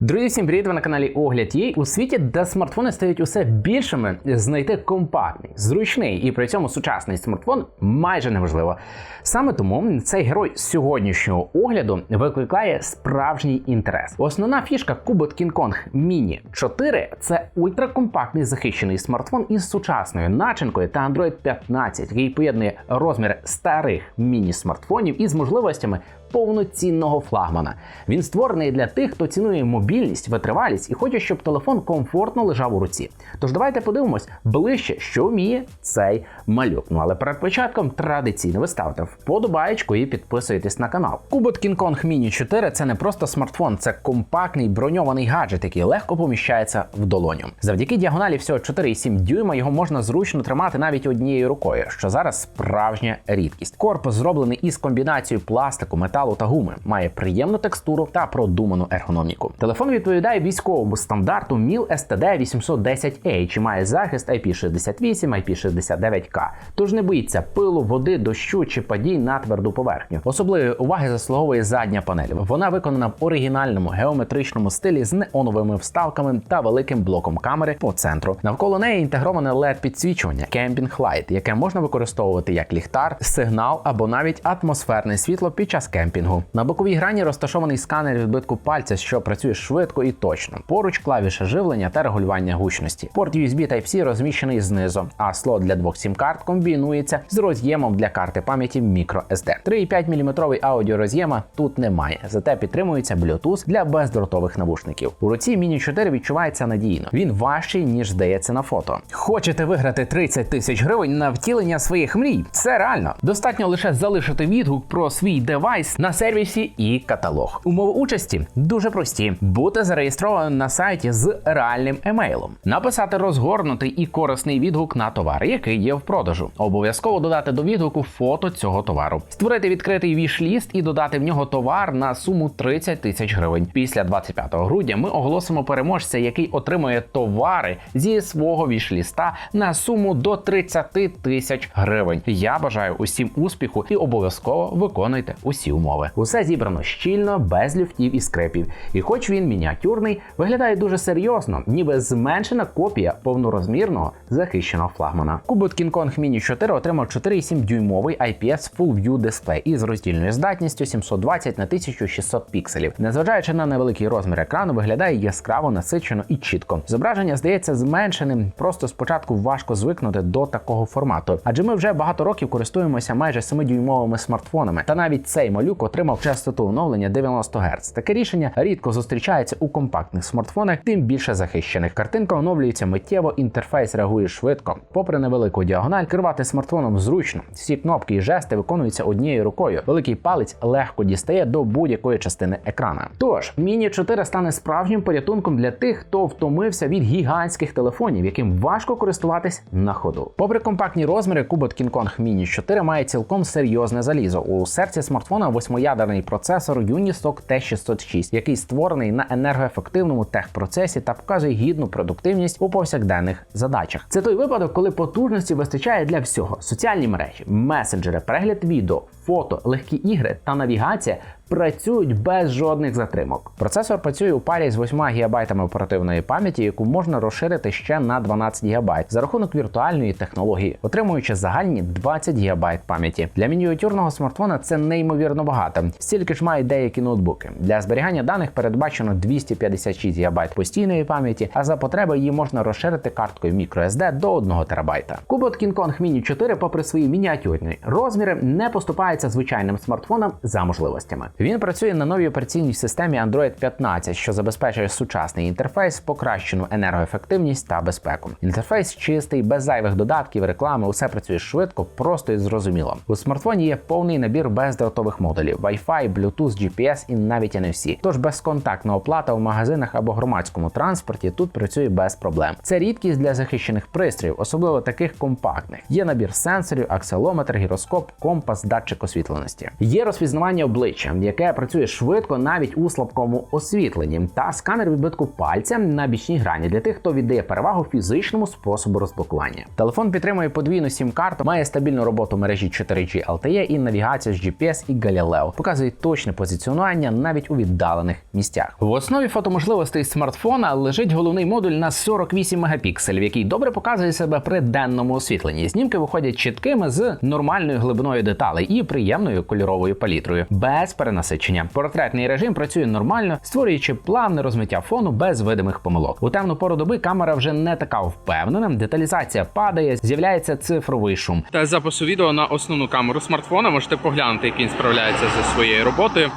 Друзі, всім привіт! Ви на каналі Огляд Є. У світі, де смартфони стають усе більшими, знайти компактний, зручний і при цьому сучасний смартфон майже неможливо. Саме тому цей герой сьогоднішнього огляду викликає справжній інтерес. Основна фішка Kubot King Kong Mini 4 це ультракомпактний захищений смартфон із сучасною начинкою та Android 15, який поєднує розміри старих міні-смартфонів із можливостями повноцінного флагмана. Він створений для тих, хто цінує мобільність, витривалість і хоче, щоб телефон комфортно лежав у руці. Тож давайте подивимось ближче, що вміє цей малюк. Ну але перед початком традиційно ви ставите вподобаєчку і підписуєтесь на канал. King Kong Mini 4 це не просто смартфон, це компактний броньований гаджет, який легко поміщається в долоню. Завдяки діагоналі всього 4,7 дюйма його можна зручно тримати навіть однією рукою, що зараз справжня рідкість. Корпус зроблений із комбінацією пластику, металу та гуми, має приємну текстуру та продуману ергономіку. Телефон відповідає військовому стандарту MIL STD 810A і має захист IP68, IP69K, тож не боїться пилу, води, дощу чи падінь на тверду поверхню. Особливої уваги заслуговує задня панель. Вона виконана в оригінальному геометричному стилі з неоновими вставками та великим блоком камери по центру. Навколо неї інтегроване led підсвічування Camping Light, яке можна використовувати як ліхтар, сигнал або навіть атмосферне світло під час кемпінгу. На боковій грані розташований сканер відбитку пальця, що працює швидко і точно. Поруч клавіша живлення та регулювання гучності. Порт USB Type-C розміщений знизу, а слот для двох сім-карт комбінується з роз'ємом для карти пам'яті microSD. 3,5 мм аудіороз'єма тут немає, зате підтримується Bluetooth для бездротових навушників. У руці Mini 4 відчувається надійно. Він важчий ніж здається на фото. Хочете виграти 30 тисяч гривень на втілення своїх мрій? Це реально. Достатньо лише залишити відгук про свій девайс на сервісі і каталог. Умови участі дуже прості: бути зареєстрованим на сайті з реальним емейлом, написати розгорнутий і корисний відгук на товар, який є в продажу. Обов'язково додати до відгуку фото цього товару, створити відкритий віш-ліст і додати в нього товар на суму 30 тисяч гривень. Після 25 грудня ми оголосимо переможця, який отримує товари зі свого віш-ліста на суму до 30 тисяч гривень. Я бажаю усім успіху і обов'язково виконуйте усі умови. Усе зібрано щільно, без люфтів і скрепів. І хоч він мініатюрний, виглядає дуже серйозно, ніби зменшена копія повнорозмірного захищеного флагмана. Kubot King Kong Mini 4 отримав 4,7 дюймовий IPS Full View дисплей із роздільною здатністю 720 на 1600 пікселів. Незважаючи на невеликий розмір екрану, виглядає яскраво насичено і чітко. Зображення здається зменшеним, просто спочатку важко звикнути до такого формату, адже ми вже багато років користуємося майже 7-дюймовими смартфонами. Та навіть цей малюк отримав частоту оновлення 90 Гц. Таке рішення рідко зустрічається у компактних смартфонах, тим більше захищених. Картинка оновлюється миттєво, інтерфейс реагує швидко. Попри невелику діагональ, керувати смартфоном зручно. Всі кнопки і жести виконуються однією рукою. Великий палець легко дістає до будь-якої частини екрана. Тож Mini 4 стане справжнім порятунком для тих, хто втомився від гігантських телефонів, яким важко користуватись на ходу. Попри компактні розміри, King Kong Mini 4 має цілком серйозне залізо. У серці смартфона восьмиядерний процесор Unistock T606, який створений на енергоефективному техпроцесі та показує гідну продуктивність у повсякденних задачах. Це той випадок, коли потужності вистачає для всього: соціальні мережі, месенджери, перегляд відео, фото, легкі ігри та навігація. Працюють без жодних затримок. Процесор працює у парі з 8 ГБ оперативної пам'яті, яку можна розширити ще на 12 ГБ за рахунок віртуальної технології, отримуючи загальні 20 ГБ пам'яті. Для мініатюрного смартфона це неймовірно багато. Стільки ж мають деякі ноутбуки. Для зберігання даних передбачено 256 ГБ постійної пам'яті, а за потреби її можна розширити карткою microSD до 1 ТБ. Kubot King Kong Mini 4, попри свої мініатюрні розміри, не поступається звичайним смартфонам за можливостями. Він працює на новій операційній системі Android 15, що забезпечує сучасний інтерфейс, покращену енергоефективність та безпеку. Інтерфейс чистий, без зайвих додатків, реклами, усе працює швидко, просто і зрозуміло. У смартфоні є повний набір бездротових модулів: Wi-Fi, Bluetooth, GPS і навіть NFC. Тож безконтактна оплата в магазинах або громадському транспорті тут працює без проблем. Це рідкість для захищених пристроїв, особливо таких компактних. Є набір сенсорів, акселометр, гіроскоп, компас, датчик освітленості. Є розпізнавання обличчя яке працює швидко навіть у слабкому освітленні, та сканер відбитку пальця на бічній грані для тих, хто віддає перевагу фізичному способу розблокування. Телефон підтримує подвійну сім-карту, має стабільну роботу мережі 4G LTE і навігацію з GPS і Galileo. Показує точне позиціонування навіть у віддалених місцях. В основі фотоможливостей смартфона лежить головний модуль на 48 мегапікселів, який добре показує себе при денному освітленні. Знімки виходять чіткими з нормальною глибиною деталей і приємною кольоровою палітрою, без перенасичення. Портретний режим працює нормально, створюючи плавне розмиття фону без видимих помилок. У темну пору доби камера вже не така впевнена. Деталізація падає, з'являється цифровий шум. Та запису відео на основну камеру смартфона можете поглянути, як він справляється зі своєю роботою.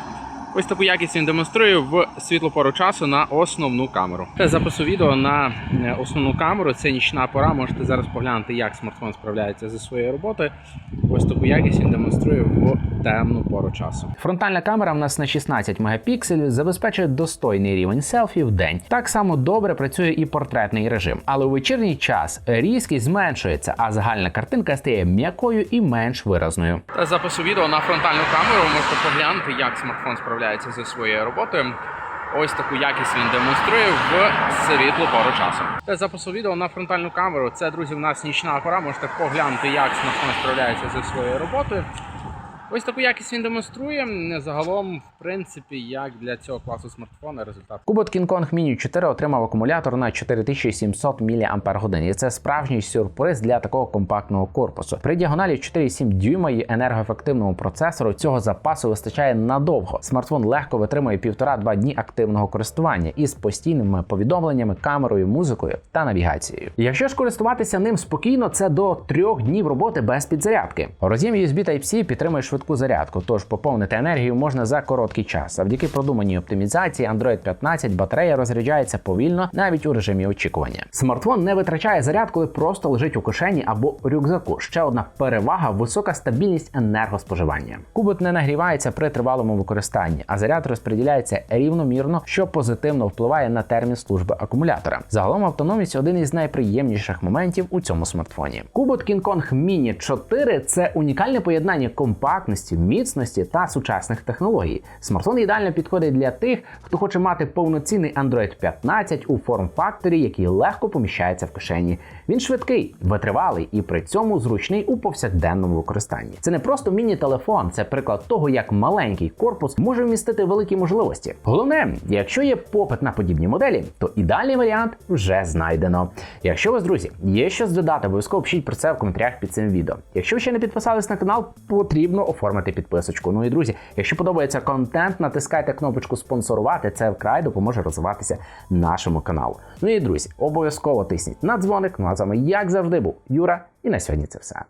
Ось таку якість він демонструє в світлу пору часу на основну камеру. Та запису відео на е, основну камеру це нічна пора. Можете зараз поглянути, як смартфон справляється зі своєю роботою. Ось таку якість він демонструє в темну пору часу. Фронтальна камера в нас на 16 мегапікселів забезпечує достойний рівень селфі в день. Так само добре працює і портретний режим, але у вечірній час різкість зменшується, а загальна картинка стає м'якою і менш виразною. Та запису відео на фронтальну камеру можете поглянути, як смартфон справляється зі своєю роботою. Ось таку якість він демонструє в світлу пору часу. Та запису відео на фронтальну камеру. Це, друзі, в нас нічна пора. Можете поглянути, як смартфон справляється зі своєю роботою. Ось таку якість він демонструє. Загалом, в принципі, як для цього класу смартфона результат. Кубот King Kong Mini 4 отримав акумулятор на 4700 мАч. І це справжній сюрприз для такого компактного корпусу. При діагоналі 4,7 дюйма і енергоефективному процесору цього запасу вистачає надовго. Смартфон легко витримує 1,5-2 дні активного користування із постійними повідомленнями, камерою, музикою та навігацією. Якщо ж користуватися ним спокійно, це до трьох днів роботи без підзарядки. Роз'єм USB Type-C підтримує швидку зарядку, тож поповнити енергію можна за короткий час. Завдяки продуманій оптимізації Android 15 батарея розряджається повільно навіть у режимі очікування. Смартфон не витрачає заряд, коли просто лежить у кишені або рюкзаку. Ще одна перевага висока стабільність енергоспоживання. Кубот не нагрівається при тривалому використанні, а заряд розподіляється рівномірно, що позитивно впливає на термін служби акумулятора. Загалом автономність один із найприємніших моментів у цьому смартфоні. Кубот King Kong Mini 4 це унікальне поєднання компактності, міцності та сучасних технологій. Смартфон ідеально підходить для тих, хто хоче мати повноцінний Android 15 у форм-факторі, який легко поміщається в кишені. Він швидкий, витривалий і при цьому зручний у повсякденному використанні. Це не просто міні-телефон, це приклад того, як маленький корпус може вмістити великі можливості. Головне, якщо є попит на подібні моделі, то ідеальний варіант вже знайдено. Якщо у вас, друзі, є щось додати, обов'язково пишіть про це в коментарях під цим відео. Якщо ще не підписались на канал, потрібно оформити підписочку. Ну і друзі, якщо подобається контент, натискайте кнопочку спонсорувати. Це вкрай допоможе розвиватися нашому каналу. Ну і друзі, обов'язково тисніть на дзвоник. Ну а з вами, як завжди, був Юра, і на сьогодні це все.